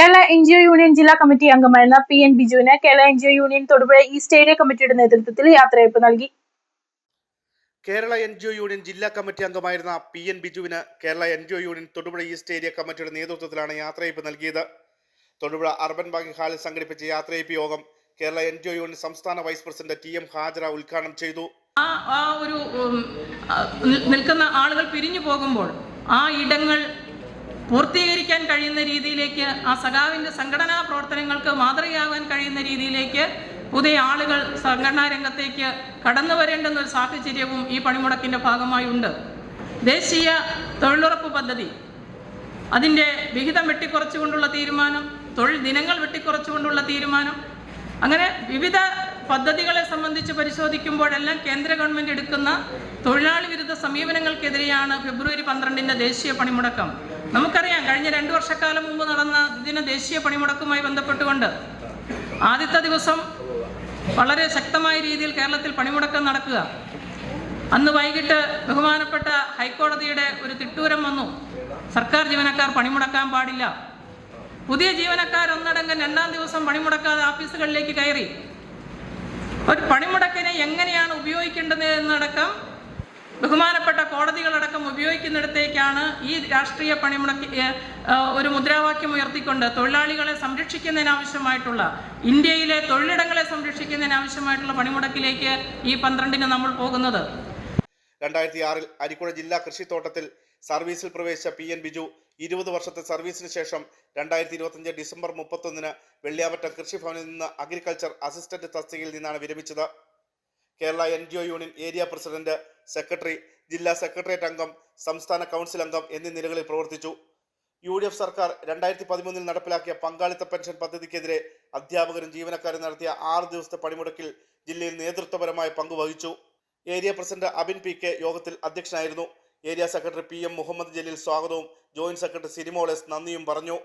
Kerala N G O union ജില്ലാ committee അംഗമായിരുന്ന P N ബിജുവിന് Kerala N G O union Thodupuzha east area കമ്മിറ്റിയുടെ നേതൃത്വത്തിൽ യാത്രയയപ്പ് നൽകി. Kerala N G O union ജില്ലാ കമ്മിറ്റി അംഗമായിരുന്ന P N ബിജുവിന് Kerala N G O union Thodupuzha east area കമ്മിറ്റിയുടെ നേതൃത്വത്തിലാണ് യാത്രയപ്പ് നൽകിയത്. തൊടുപുഴ അർബൻ ബാങ്കിംഗ് ഹാളിൽ സംഘടിപ്പിച്ച യാത്രയയപ്പ് യോഗം Kerala N G O union സംസ്ഥാന vice president T M Hajara ഉദ്ഘാടനം ചെയ്തു. ആ ആ ഒരു നിൽക്കുന്ന ആളുകൾ പിരിഞ്ഞു പോകുമ്പോൾ ആ ഇടങ്ങൾ പൂർത്തീകരിക്കാൻ കഴിയുന്ന രീതിയിലേക്ക് ആ സഖാവിന്റെ സംഘടനാ പ്രവർത്തനങ്ങൾക്ക് മാതൃകയാകാൻ കഴിയുന്ന രീതിയിലേക്ക് പുതിയ ആളുകൾ സംഘടനാ രംഗത്തേക്ക് കടന്നു വരേണ്ടുന്ന ഒരു സാഹചര്യവും ഈ പണിമുടക്കിന്റെ ഭാഗമായി ഉണ്ട്. ദേശീയ തൊഴിലുറപ്പ് പദ്ധതി. അതിന്റെ വിഹിതം വെട്ടിക്കുറച്ചുകൊണ്ടുള്ള തീരുമാനം തൊഴിൽ ദിനങ്ങൾ വെട്ടിക്കുറച്ചുകൊണ്ടുള്ള തീരുമാനം. അങ്ങനെ വിവിധ പദ്ധതികളെ സംബന്ധിച്ച് പരിശോധിക്കുമ്പോഴെല്ലാം കേന്ദ്ര ഗവൺമെന്റ് എടുക്കുന്ന തൊഴിലാളി വിരുദ്ധ സമീപനങ്ങൾക്കെതിരെയാണ് ഫെബ്രുവരി പന്ത്രണ്ടിന്റെ ദേശീയ പണിമുടക്കം. നമുക്കറിയാം കഴിഞ്ഞ രണ്ട് വർഷക്കാലം മുമ്പ് നടന്ന ഇതിന് ദേശീയ പണിമുടക്കുമായി ബന്ധപ്പെട്ടുകൊണ്ട് ആദ്യത്തെ ദിവസം വളരെ ശക്തമായ രീതിയിൽ കേരളത്തിൽ പണിമുടക്കം നടക്കുക. അന്ന് വൈകിട്ട് ബഹുമാനപ്പെട്ട ഹൈക്കോടതിയുടെ ഒരു തിട്ടൂരം വന്നു. സർക്കാർ ജീവനക്കാർ പണിമുടക്കാൻ പാടില്ല. പുതിയ ജീവനക്കാർ ഒന്നടങ്കം രണ്ടാം ദിവസം പണിമുടക്കാതെ ഓഫീസുകളിലേക്ക് കയറി. ഒരു പണിമുടക്കിനെ എങ്ങനെയാണ് ഉപയോഗിക്കേണ്ടത് എന്നടക്കം ബഹുമാനപ്പെട്ട കോടതികളടക്കം ഉപയോഗിക്കുന്നിടത്തേക്കാണ് ഈ രാഷ്ട്രീയ പണിമുടക്കി ഒരു മുദ്രാവാക്യം ഉയർത്തിക്കൊണ്ട് തൊഴിലാളികളെ സംരക്ഷിക്കുന്നതിനാവശ്യമായിട്ടുള്ള ഇന്ത്യയിലെ തൊഴിലിടങ്ങളെ സംരക്ഷിക്കുന്നതിനാവശ്യമായിട്ടുള്ള പണിമുടക്കിലേക്ക് ഈ പന്ത്രണ്ടിന് നമ്മൾ പോകുന്നത്. രണ്ടായിരത്തി ആറിൽ അരിക്കുഴ ജില്ലാ കൃഷിത്തോട്ടത്തിൽ സർവീസിൽ പ്രവേശിച്ച പി എൻ ബിജു ഇരുപത് വർഷത്തെ സർവീസിന് ശേഷം രണ്ടായിരത്തി ഇരുപത്തിയഞ്ച് ഡിസംബർ മുപ്പത്തൊന്നിന് വെള്ളിയാവറ്റം കൃഷിഭവനിൽ നിന്ന് അഗ്രികൾച്ചർ അസിസ്റ്റന്റ് തസ്തികയിൽ നിന്നാണ് വിരമിച്ചത്. Kerala N G O union area president secretary ജില്ലാ സെക്രട്ടേറിയറ്റ് അംഗം സംസ്ഥാന കൗൺസിൽ അംഗം എന്നീ നിലകളിൽ പ്രവർത്തിച്ചു. യു ഡി എഫ് സർക്കാർ രണ്ടായിരത്തി പതിമൂന്നിൽ നടപ്പിലാക്കിയ പങ്കാളിത്ത പെൻഷൻ പദ്ധതിക്കെതിരെ അധ്യാപകരും ജീവനക്കാരും നടത്തിയ ആറ് ദിവസത്തെ പണിമുടക്കിൽ ജില്ലയിൽ നേതൃത്വപരമായ പങ്കുവഹിച്ചു. Area president Abin P K യോഗത്തിൽ അധ്യക്ഷനായിരുന്നു. Area secretary P M Muhammad Jaleel സ്വാഗതവും ജോയിന്റ് സെക്രട്ടറി സിനിമോൾ എസ് നന്ദിയും പറഞ്ഞു